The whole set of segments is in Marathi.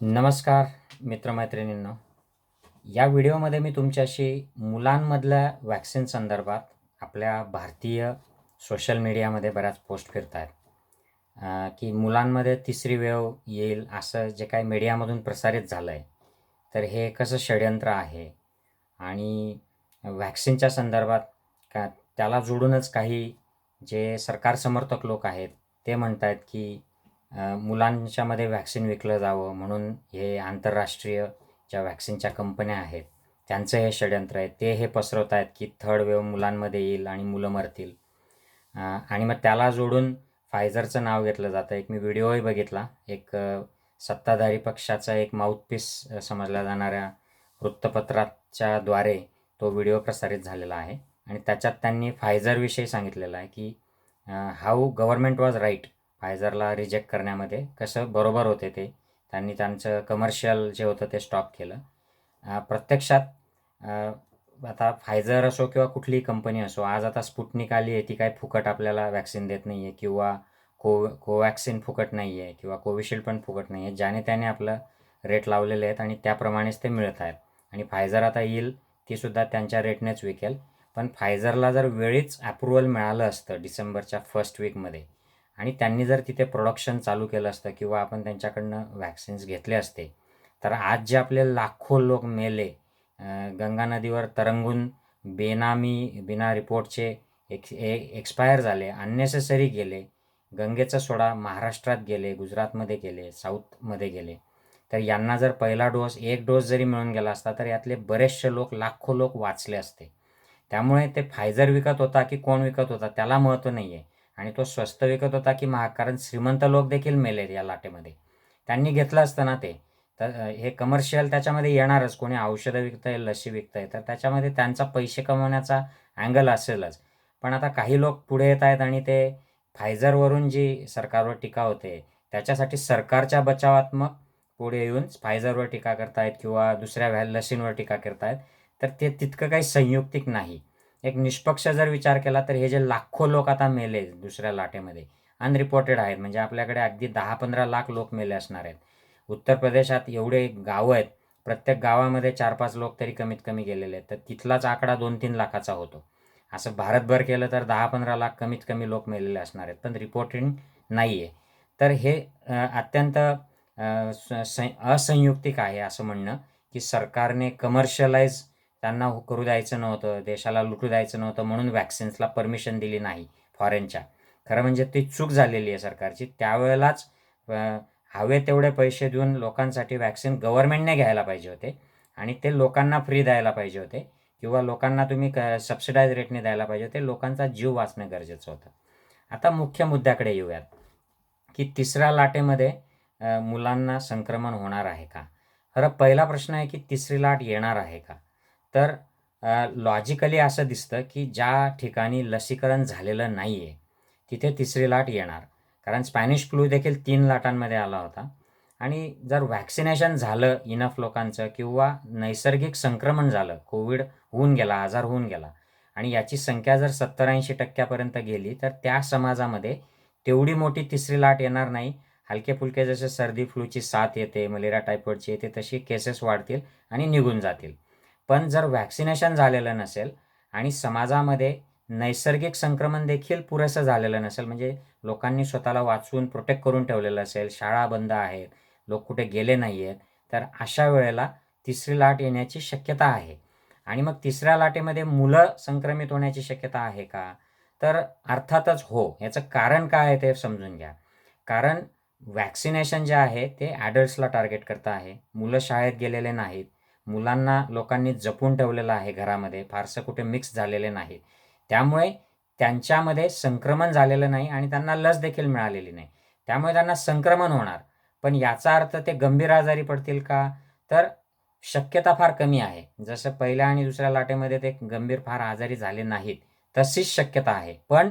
नमस्कार मित्रमैत्रिणींनो. या व्हिडिओमध्ये मी तुमच्याशी मुलांमधल्या वॅक्सिन संदर्भात आपल्या भारतीय सोशल मीडियामध्ये बऱ्याच पोस्ट फिरत आहेत की मुलांमध्ये तिसरी वेव येईल असं जे काही मीडियामधून प्रसारित झालं आहे तर हे कसं षडयंत्र आहे? आणि वॅक्सिनच्या संदर्भात का त्याला जोडूनच काही जे सरकार समर्थक लोक आहेत ते म्हणत आहेत की मुलांच्यामध्ये व्हॅक्सिन विकलं जावं म्हणून हे आंतरराष्ट्रीय ज्या व्हॅक्सिनच्या कंपन्या आहेत त्यांचं हे षडयंत्र आहे. ते हे पसरवत आहेत की थर्ड वेव मुलांमध्ये येईल आणि मुलं मरतील. आणि मग त्याला जोडून फायझरचं नाव घेतलं जातं. एक मी व्हिडिओही बघितला. एक सत्ताधारी पक्षाचा एक माउथपीस समजल्या जाणाऱ्या वृत्तपत्राच्या द्वारे तो व्हिडिओ प्रसारित झालेला आहे. आणि त्याच्यात त्यांनी फायझरविषयी सांगितलेलं आहे की हाऊ गव्हर्मेंट वॉज राईट फायझरला रिजेक्ट करण्यामध्ये कसं बरोबर होते ते त्यांनी त्यांचं कमर्शियल जे होतं ते स्टॉप केलं. प्रत्यक्षात आता फायझर असो किंवा कुठलीही कंपनी असो आज आता स्पुटनिक आली आहे ती काय फुकट आपल्याला वॅक्सिन देत नाही आहे किंवा को कोवॅक्सिन फुकट नाही आहे किंवा कोविशिल्ड पण फुकट नाही आहे ज्याने त्याने आपलं रेट लावलेले आहेत आणि त्याप्रमाणेच ते मिळत आहेत. आणि फायझर आता येईल तीसुद्धा त्यांच्या रेटनेच विकेल. पण फायझरला जर वेळीच अप्रुव्हल मिळालं असतं डिसेंबरच्या फर्स्ट वीकमध्ये आणि त्यांनी जर तिथे प्रोडक्शन चालू केलं असतं किंवा आपण त्यांच्याकडनं वॅक्सिन्स घेतले असते तर आज जे आपले लाखो लोक मेले गंगा नदीवर तरंगून बेनामी बिना रिपोर्टचे एक्स ए एक्सपायर झाले अननेसेसरी गेले गंगेचा सोडा महाराष्ट्रात गेले गुजरातमध्ये गेले साऊथमध्ये गेले तर यांना जर पहिला डोस एक डोस जरी मिळून गेला असता तर यातले बरेचसे लोक लाखो लोक वाचले असते. त्यामुळे ते फायझर विकत होता की कोण विकत होता त्याला महत्त्व नाही आहे आणि तो स्वस्त विकत होता की महाग कारण श्रीमंत लोक देखील मेलेत या लाटेमध्ये. त्यांनी घेतलं असतं ना ते. तर हे कमर्शियल त्याच्यामध्ये येणारच. कोणी औषधं विकतं आहे लसी विकतं आहे तर त्याच्यामध्ये त्यांचा पैसे कमवण्याचा अँगल असेलच. पण आता काही लोक पुढे येत आहेत आणि ते फायझरवरून जी सरकारवर टीका होते त्याच्यासाठी सरकारच्या बचावात्मक पुढे येऊन फायझरवर टीका करतायत किंवा दुसऱ्या व्हॅ लसींवर टीका करतायत तर ते तितकं काही संयुक्तिक नाही. एक निष्पक्ष जर विचार केला तर हे जे लाखो लोक आता मेले दुसऱ्या लाटेमध्ये अनरिपोर्टेड आहेत. म्हणजे आपल्याकडे अगदी दहा पंधरा लाख लोक मेले असणार आहेत. उत्तर प्रदेशात एवढे गावं आहेत प्रत्येक गावामध्ये चार पाच लोक तरी कमीत कमी गेलेले आहेत. तर तिथलाच आकडा दोन तीन लाखाचा होतो. असं भारतभर केलं तर दहा पंधरा लाख कमीत कमी लोक मेलेले असणार आहेत. पण रिपोर्टिंग नाही आहे तर हे अत्यंत असंयुक्तिक आहे असं म्हणणं की सरकारने कमर्शियलाइज त्यांना करू द्यायचं नव्हतं देशाला लुटू द्यायचं नव्हतं म्हणून वॅक्सिन्सला परमिशन दिली नाही फॉरेनच्या खरं म्हणजे ती चूक झालेली आहे सरकारची. त्यावेळेलाच हवे तेवढे पैसे देऊन लोकांसाठी वॅक्सिन गव्हर्नमेंटने घ्यायला पाहिजे होते आणि ते लोकांना फ्री द्यायला पाहिजे होते किंवा लोकांना तुम्ही क सबसिडाईज रेटने द्यायला पाहिजे होते. लोकांचा जीव वाचणं गरजेचं होतं. आता मुख्य मुद्द्याकडे येऊयात की तिसऱ्या लाटेमध्ये मुलांना संक्रमण होणार आहे का? खरं पहिला प्रश्न आहे की तिसरी लाट येणार आहे का? तर लॉजिकली असं दिसतं की ज्या ठिकाणी लसीकरण झालेलं नाही आहे तिथे तिसरी लाट येणार. कारण स्पॅनिश फ्लू देखील तीन लाटांमध्ये आला होता. आणि जर व्हॅक्सिनेशन झालं इनफ लोकांचं किंवा नैसर्गिक संक्रमण झालं कोविड होऊन गेला आजार होऊन गेला आणि याची संख्या जर सत्तर ऐंशी टक्क्यापर्यंत गेली तर त्या समाजामध्ये तेवढी मोठी तिसरी लाट येणार नाही. हलके फुलके जसे सर्दी फ्लूची साथ येते मलेरिया टायफॉईडची येते तशी केसेस वाढतील आणि निघून जातील. पण जर वॅक्सिनेशन झालेलं नसेल आणि समाजामध्ये नैसर्गिक संक्रमण देखील पुरेसं झालेलं नसेल म्हणजे लोकांनी स्वतःला वाचवून प्रोटेक्ट करून ठेवलेलं असेल शाळा बंद आहेत लोक कुठे गेले नाही आहेत तर अशा वेळेला तिसरी लाट येण्याची शक्यता आहे. आणि मग तिसऱ्या लाटेमध्ये मुलं संक्रमित होण्याची शक्यता आहे का? तर अर्थातच हो याचं कारण काय आहे ते समजून घ्या. कारण वॅक्सिनेशन जे आहे ते ॲडल्ट्सला टार्गेट करतं आहे. मुलं शाळेत गेलेले नाहीत. मुलांना लोकांनी जपून ठेवलेलं आहे घरामध्ये. फारसं कुठे मिक्स झालेले नाही. त्यामुळे त्यांच्यामध्ये संक्रमण झालेलं नाही आणि त्यांना लस देखील मिळालेली नाही. त्यामुळे त्यांना संक्रमण होणार. पण याचा अर्थ ते गंभीर आजारी पडतील का? तर शक्यता फार कमी आहे. जसं पहिल्या आणि दुसऱ्या लाटेमध्ये ते गंभीर फार आजारी झाले नाहीत तशीच शक्यता आहे. पण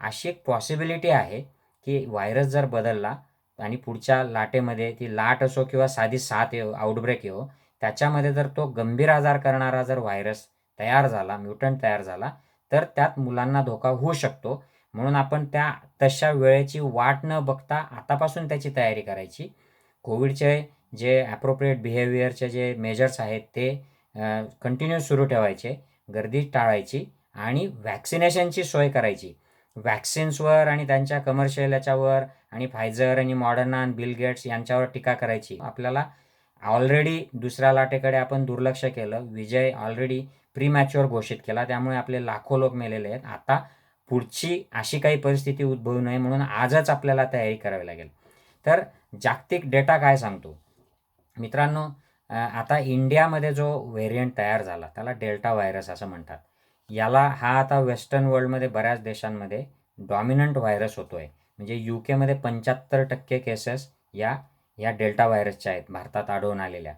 अशी एक पॉसिबिलिटी आहे की व्हायरस जर बदलला आणि पुढच्या लाटेमध्ये ती लाट असो किंवा साधी साथ येऊ आउटब्रेक येऊ त्याच्यामध्ये जर तो गंभीर आजार करणारा जर व्हायरस तयार झाला म्युटंट तयार झाला तर त्यात मुलांना धोका होऊ शकतो. म्हणून आपण त्या तशा वेळेची वाट न बघता आतापासून त्याची तयारी करायची. कोविडचे जे ॲप्रोप्रिएट बिहेवियरचे जे मेजर्स आहेत ते कंटिन्यू सुरू ठेवायचे गर्दी टाळायची आणि व्हॅक्सिनेशनची सोय करायची. वॅक्सिन्सवर आणि त्यांच्या कमर्शियल याच्यावर आणि फायझर आणि मॉडर्ना आणि बिल गेट्स यांच्यावर टीका करायची. आपल्याला ऑलरेडी दुसऱ्या लाटेकडे आपण दुर्लक्ष केलं. विजय ऑलरेडी प्रीमॅच्युअर घोषित केला. त्यामुळे आपले लाखो लोक मेलेले आहेत. आता पुढची अशी काही परिस्थिती उद्भवू नये म्हणून आजच आपल्याला तयारी करावी लागेल. तर जागतिक डेटा काय सांगतो? मित्रांनो आता इंडियामध्ये जो व्हेरियंट तयार झाला त्याला डेल्टा व्हायरस असं म्हणतात. याला हा आता वेस्टर्न वर्ल्डमध्ये बऱ्याच देशांमध्ये डॉमिनंट व्हायरस होतो आहे म्हणजे यू केमध्ये पंच्याहत्तर टक्के केसेस या या डेल्टा व्हायरसच्या आहेत भारतात आढळून आलेल्या.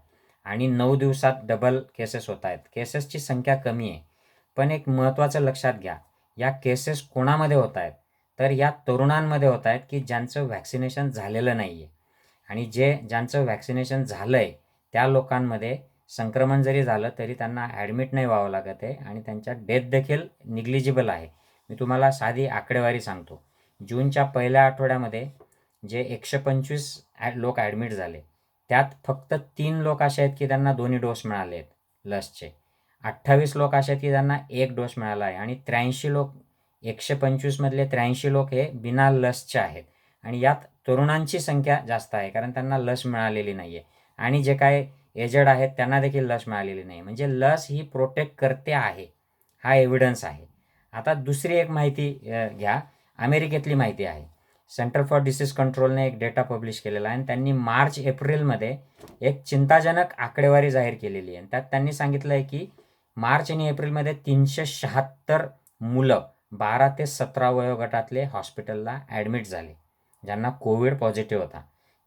आणि नऊ दिवसात डबल केसेस होत आहेत. केसेसची संख्या कमी आहे. पण एक महत्त्वाचं लक्षात घ्या या केसेस कोणामध्ये होत आहेत? तर या तरुणांमध्ये होत आहेत की ज्यांचं व्हॅक्सिनेशन झालेलं नाही आहे आणि जे ज्यांचं व्हॅक्सिनेशन झालं आहे त्या लोकांमध्ये संक्रमण जरी झालं तरी त्यांना ॲडमिट नाही व्हावं लागत आहे आणि त्यांच्या डेथ देखील निग्लिजिबल आहे. मी तुम्हाला साधी आकडेवारी सांगतो. जूनच्या पहिल्या आठवड्यामध्ये जे एकशे पंचवीस लोक ॲडमिट झाले. त्यात फक्त तीन लोक असे आहेत की त्यांना दोन्ही डोस मिळाले आहेत लसचे. अठ्ठावीस लोक असे आहेत की त्यांना एक डोस मिळाला आहे आणि त्र्याऐंशी लोक एकशे पंचवीसमधले त्र्याऐंशी लोक हे बिना लसचे आहेत. आणि यात तरुणांची संख्या जास्त आहे कारण त्यांना लस मिळालेली नाही आहे आणि जे काय एजड आहेत त्यांना देखील लस मिळालेली नाही म्हणजे लस ही प्रोटेक्ट करते आहे हा एव्हिडन्स आहे. आता दुसरी एक माहिती घ्या. अमेरिकेतली माहिती आहे. सेंटर फॉर डिसीज कंट्रोलने एक डेटा पब्लिश केलेला आहे. आणि त्यांनी मार्च एप्रिलमध्ये एक चिंताजनक आकडेवारी जाहीर केलेली आहे. आणि त्यात त्यांनी सांगितलं आहे की मार्च आणि एप्रिलमध्ये तीनशे शहात्तर मुलं बारा ते सतरा वयोगटातले हॉस्पिटलला ॲडमिट झाले ज्यांना कोविड पॉझिटिव्ह होता.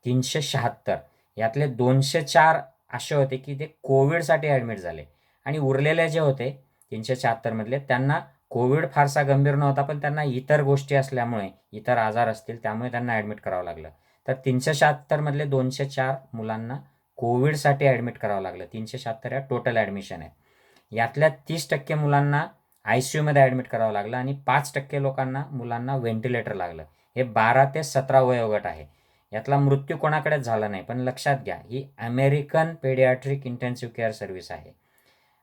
तीनशे शहात्तर. यातले दोनशे चार असे होते की ते कोविडसाठी ॲडमिट झाले. आणि उरलेले जे होते तीनशे शहात्तरमधले त्यांना कोविड फारसा गंभीर नव्हता पण त्यांना इतर गोष्टी असल्यामुळे इतर आजार असतील त्यामुळे त्यांना ॲडमिट करावं लागलं. तर तीनशे शहात्तरमधले दोनशे चार मुलांना कोविडसाठी ॲडमिट करावं लागलं. तीनशे शहात्तर या टोटल ॲडमिशन आहे यातल्या तीस टक्के मुलांना आय सी यूमध्ये ॲडमिट करावं लागलं आणि पाच टक्के लोकांना मुलांना व्हेंटिलेटर लागलं. हे बारा ते सतरा वयोगट आहे. यातला मृत्यू कोणाकडेच झाला नाही पण लक्षात घ्या ही American pediatric intensive care service आहे.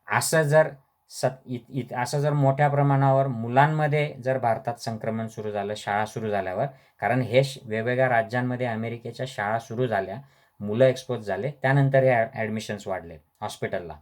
असं जर सत इत इत असं जर मोठ्या प्रमाणावर मुलांमध्ये जर भारतात संक्रमण सुरू झालं शाळा सुरू झाल्यावर कारण हे श- वेगवेगळ्या राज्यांमध्ये अमेरिकेच्या शाळा सुरू झाल्या मुलं एक्सपोज झाले त्यानंतर हे ॲडमिशन्स वाढले हॉस्पिटलला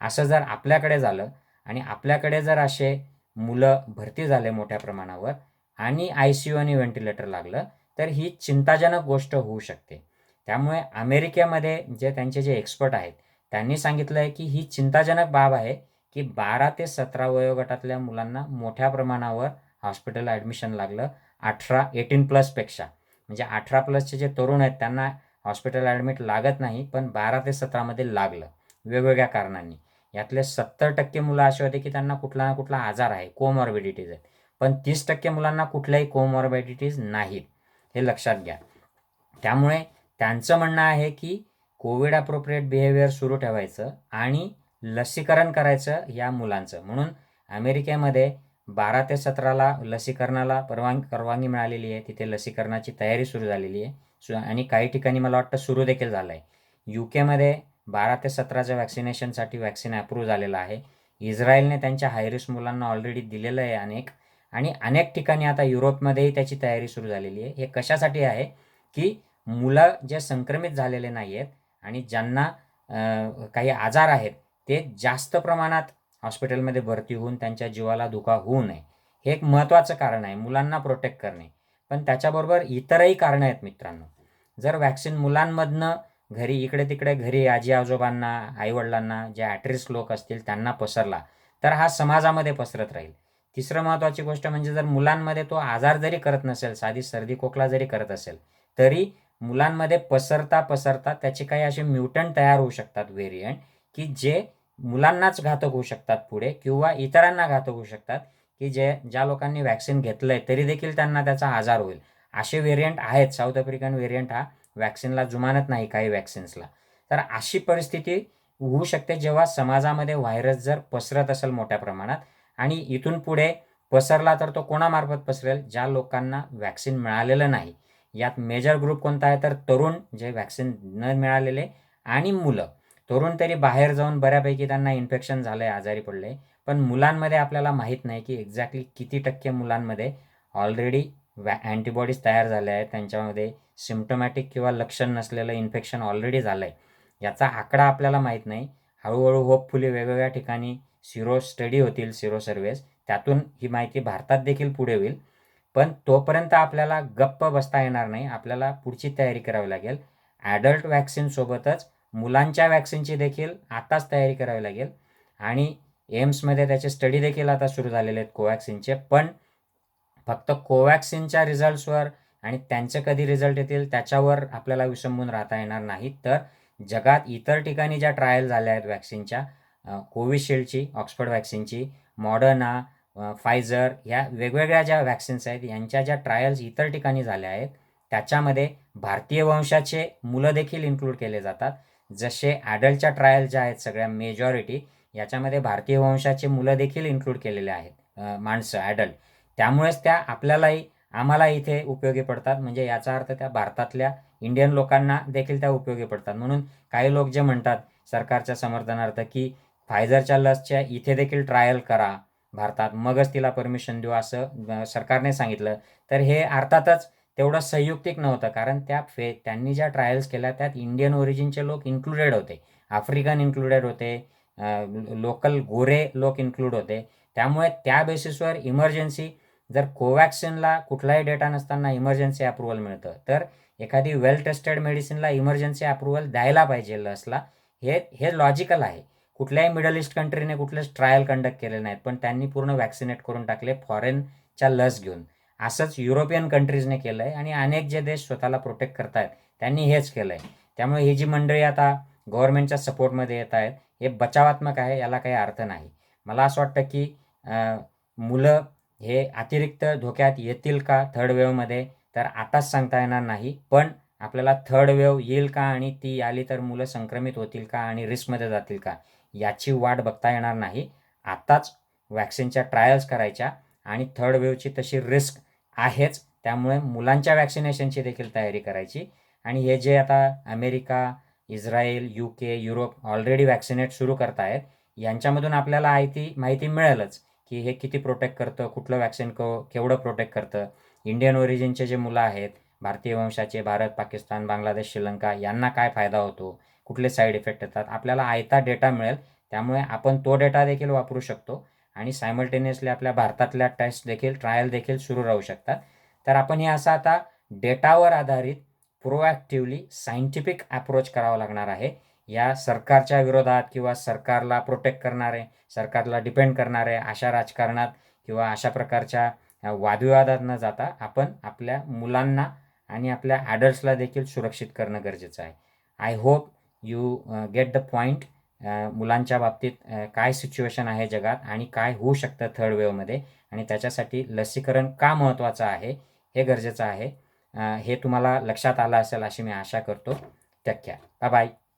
असं जर आपल्याकडे झालं आणि आपल्याकडे जर असे मुलं भरती झाले मोठ्या प्रमाणावर आणि आय सी यू आणि व्हेंटिलेटर लागलं तर ही चिंताजनक गोष्ट होऊ शकते. त्यामुळे अमेरिकेमध्ये जे त्यांचे जे एक्सपर्ट आहेत त्यांनी सांगितलं आहे की ही चिंताजनक बाब आहे की बारा ते सतरा वयोगटातल्या मुलांना मोठ्या प्रमाणावर हॉस्पिटल ॲडमिशन लागलं अठरा एटीन प्लसपेक्षा म्हणजे अठरा प्लसचे जे तरुण आहेत त्यांना हॉस्पिटल ॲडमिट लागत नाही पण बारा ते सतरामध्ये लागलं वेगवेगळ्या कारणांनी. यातले सत्तर टक्के मुलं असे होते की त्यांना कुठला ना कुठला आजार आहे कोमॉर्बिडिटीज आहेत. पण तीस टक्के मुलांना कुठल्याही कोमॉर्बिडिटीज नाहीत हे लक्षात घ्या. त्यामुळे त्यांचं म्हणणं आहे की कोविड अप्रोप्रिएट बिहेवियर सुरू ठेवायचं आणि लसीकरण करायचं या मुलांचं. म्हणून अमेरिकेमध्ये बारा ते सतराला लसीकरणाला परवान परवानगी मिळालेली आहे. तिथे लसीकरणाची तयारी सुरू झालेली आहे. सु आणि काही ठिकाणी मला वाटतं सुरू देखील झालं आहे यू केमध्ये बारा ते सतराच्या वॅक्सिनेशनसाठी वॅक्सिन अप्रूव्ह झालेलं आहे. इस्रायलने त्यांच्या हायरिस्क मुलांना ऑलरेडी दिलेलं आहे अनेक. आणि अनेक ठिकाणी आता युरोपमध्येही त्याची तयारी सुरू झालेली आहे. हे कशासाठी आहे? की मुलं जे संक्रमित झालेले नाही आहेत आणि ज्यांना काही आजार आहेत ते जास्त प्रमाणात हॉस्पिटलमध्ये भरती होऊन त्यांच्या जीवाला धोका होऊ नये. हे एक महत्त्वाचं कारण आहे मुलांना प्रोटेक्ट करणे. पण त्याच्याबरोबर इतरही कारणं आहेत मित्रांनो. जर वॅक्सिन मुलांमधनं घरी इकडे तिकडे घरी आजी आजोबांना आईवडिलांना जे ॲट्रिस लोक असतील त्यांना पसरला तर हा समाजामध्ये पसरत राहील. तिसरं महत्त्वाची गोष्ट म्हणजे जर मुलांमध्ये तो आजार जरी करत नसेल साधी सर्दी खोकला जरी करत असेल तरी मुलांमध्ये पसरता पसरता त्याचे काही असे म्युटंट तयार होऊ शकतात व्हेरियंट की जे मुलांनाच घातक होऊ शकतात पुढे किंवा इतरांना घातक होऊ शकतात की जे ज्या लोकांनी वॅक्सिन घेतलं आहे तरी देखील त्यांना त्याचा आजार होईल. असे व्हेरियंट आहेत. साऊथ आफ्रिकन व्हेरियंट हा वॅक्सिनला जुमानत नाही काही वॅक्सिन्सला तर अशी परिस्थिती होऊ शकते जेव्हा समाजामध्ये व्हायरस जर पसरत असेल मोठ्या प्रमाणात आणि इथून पुढे पसरला तर तो कोणामार्फत पसरेल ज्या लोकांना वॅक्सिन मिळालेलं नाही. यात मेजर ग्रुप कोणता आहे? तर तरुण जे वॅक्सिन न मिळालेले आणि मुलं. तरुण तरी बाहेर जाऊन बऱ्यापैकी त्यांना इन्फेक्शन झालं आहे आजारी पडले. पण मुलांमध्ये आपल्याला माहीत नाही की एक्झॅक्टली किती टक्के मुलांमध्ये ऑलरेडी वॅ अँटीबॉडीज तयार झाल्या आहेत. त्यांच्यामध्ये सिम्टोमॅटिक किंवा लक्षण नसलेलं इन्फेक्शन ऑलरेडी झालं आहे याचा आकडा आपल्याला माहीत नाही. हळूहळू होपफुली वेगवेगळ्या ठिकाणी सिरो स्टडी होतील सिरो सर्वेस त्यातून ही माहिती भारतात देखील पुढे होईल. पण तोपर्यंत आपल्याला गप्प बसता येणार नाही. आपल्याला पुढची तयारी करावी लागेल. ॲडल्ट वॅक्सिनसोबतच मुलांच्या वॅक्सिनची देखील आताच तयारी करावी लागेल. आणि एम्समध्ये त्याचे स्टडी देखील आता सुरू झालेले आहेत कोवॅक्सिनचे पण फक्त कोवॅक्सिनच्या रिझल्ट्सवर आणि त्यांचे कधी रिझल्ट येतील त्याच्यावर आपल्याला विसंबून राहता येणार नाही. तर जगात इतर ठिकाणी ज्या ट्रायल झाल्या आहेत वॅक्सिनच्या कोविशिल्डची ऑक्सफर्ड वॅक्सिनची मॉडर्ना फायझर ह्या वेगवेगळ्या ज्या वॅक्सिन्स आहेत यांच्या ज्या ट्रायल्स इतर ठिकाणी झाल्या आहेत त्याच्यामध्ये भारतीय वंशाचे मुलं देखील इन्क्लूड केले जातात. जसे ॲडल्टच्या ट्रायल ज्या आहेत सगळ्या मेजॉरिटी याच्यामध्ये भारतीय वंशाचे मुलं देखील इन्क्लूड केलेले आहेत माणसं ॲडल्ट त्यामुळेच त्या आपल्यालाही आम्हाला इथे उपयोगी पडतात. म्हणजे याचा अर्थ त्या भारतातल्या इंडियन लोकांना देखील त्या उपयोगी पडतात. म्हणून काही लोक जे म्हणतात सरकारच्या समर्थनार्थ की फायझरच्या लसच्या इथे देखील ट्रायल करा भारतात मगच तिला परमिशन देऊ असं सरकारने सांगितलं. तर हे अर्थातच तेवढं संयुक्तिक नव्हतं कारण त्या फे त्यांनी ज्या ट्रायल्स केल्या त्यात इंडियन ओरिजिनचे लोक इन्क्लुडेड होते. आफ्रिकन इन्क्लुडेड होते लोकल गोरे लोक इन्क्लूड होते. त्यामुळे त्या बेसिसवर इमर्जन्सी जर कोवॅक्सिनला कुठलाही डेटा नसताना इमर्जन्सी अप्रुव्हल मिळतं तर एखादी वेल टेस्टेड मेडिसिनला इमर्जन्सी अप्रुव्हल द्यायला पाहिजे लसला हे हे लॉजिकल आहे. कुठल्याही मिडल ईस्ट कंट्रीने कुठलेच ट्रायल कंडक्ट केले नाहीत पण त्यांनी पूर्ण वॅक्सिनेट करून टाकले फॉरेनच्या लस घेऊन. असंच युरोपियन कंट्रीजने केलं आहे आणि अनेक जे देश स्वतःला प्रोटेक्ट करत आहेत त्यांनी हेच केलं आहे त्यामुळे ही जी मंडळी आता गव्हर्नमेंटच्या सपोर्टमध्ये येत आहेत हे बचावात्मक आहे याला काही अर्थ नाही. मला असं वाटतं की मुलं हे अतिरिक्त धोक्यात येतील का थर्ड वेवमध्ये तर आताच सांगता येणार नाही. पण आपल्याला थर्ड वेव येईल का आणि ती आली तर मुलं संक्रमित होतील का आणि रिस्कमध्ये जातील का याची वाट बघता येणार नाही. आत्ताच वॅक्सिनच्या ट्रायल्स करायच्या आणि थर्ड वेवची तशी रिस्क आहेच. त्यामुळे मुलांच्या वॅक्सिनेशनची देखील तयारी करायची. आणि हे जे आता America Israel U K Europe already vaccinate सुरू करत आहेत यांच्यामधून आपल्याला आयती माहिती मिळेलच की हे किती प्रोटेक्ट करतं कुठलं वॅक्सिन क केवढं प्रोटेक्ट करतं. इंडियन ओरिजिनचे जे मुलं आहेत भारतीय वंशाचे भारत पाकिस्तान बांगलादेश श्रीलंका यांना काय फायदा होतो? कुठले साईड इफेक्ट येतात? आपल्याला आयता डेटा मिळेल. त्यामुळे आपण तो डेटा देखील वापरू शकतो. आणि सायमल्टेनियसली आपल्या भारतातल्या टेस्ट देखील ट्रायल देखील सुरू राहू शकतात. तर आपण हे असं आता डेटावर आधारित प्रोॲक्टिव्हली सायंटिफिक अप्रोच करावा लागणार आहे. या सरकारच्या विरोधात किंवा सरकारला प्रोटेक्ट करणारे सरकारला डिपेंड करणारे अशा राजकारणात किंवा अशा प्रकारच्या वादविवादात न जाता आपण आपल्या मुलांना आणि आपल्या ॲडल्ट्सला देखील सुरक्षित करणं गरजेचं आहे. I hope you get the point मुलांच्या बाबतीत काय सिच्युएशन आहे जगात आणि काय होऊ शकतं थर्ड वेवमध्ये आणि त्याच्यासाठी लसीकरण का महत्त्वाचं आहे हे गरजेचं आहे. हे तुम्हाला लक्षात आलं असेल अशी मी आशा करतो. टक्क्या बाय बाय